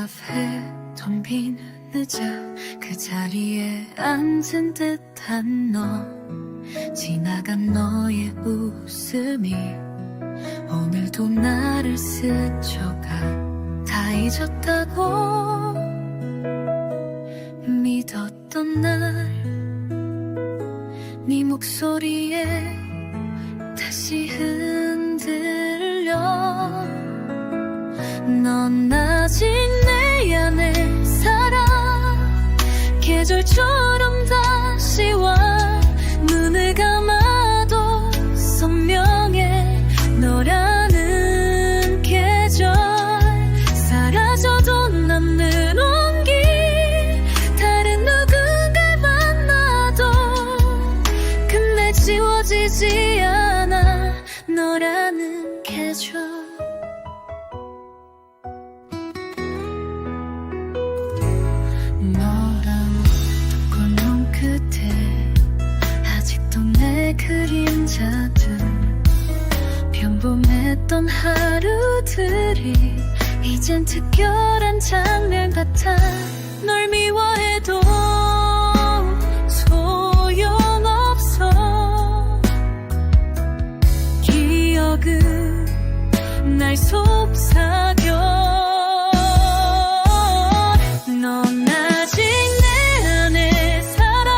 카페 텅빈 의자 그 자리에 앉은 듯한 너. 지나간 너의 웃음이 오늘도 나를 스쳐가 다 잊었다고. 믿었던 날 네 목소리에 다시 흔들려. 넌 아직 계절처럼 다시 와. 눈을 감아도 선명해. 너라는 계절. 사라져도 남는 온기. 다른 누군가 만나도 끝내 지워지지 않아. 너라는 계절 그림자들 평범했던 하루들이 이젠 특별한 장면 같아. 널 미워해도 소용없어. 기억은 날 속삭여. 넌 아직 내 안에 살아.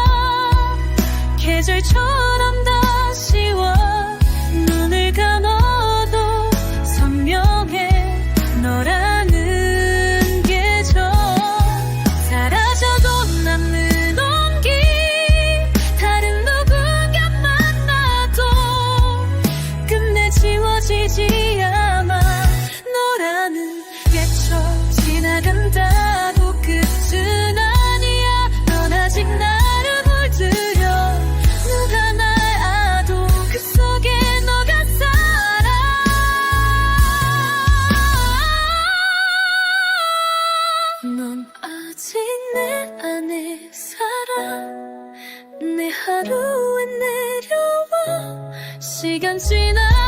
계절처럼 된다고 끝은 아니야. 넌 아직 나를 물들여. 누가 날 아도 그 속에 너가 살아. 넌 아직 내 안에 살아. 내 하루에 내려와. 시간 지나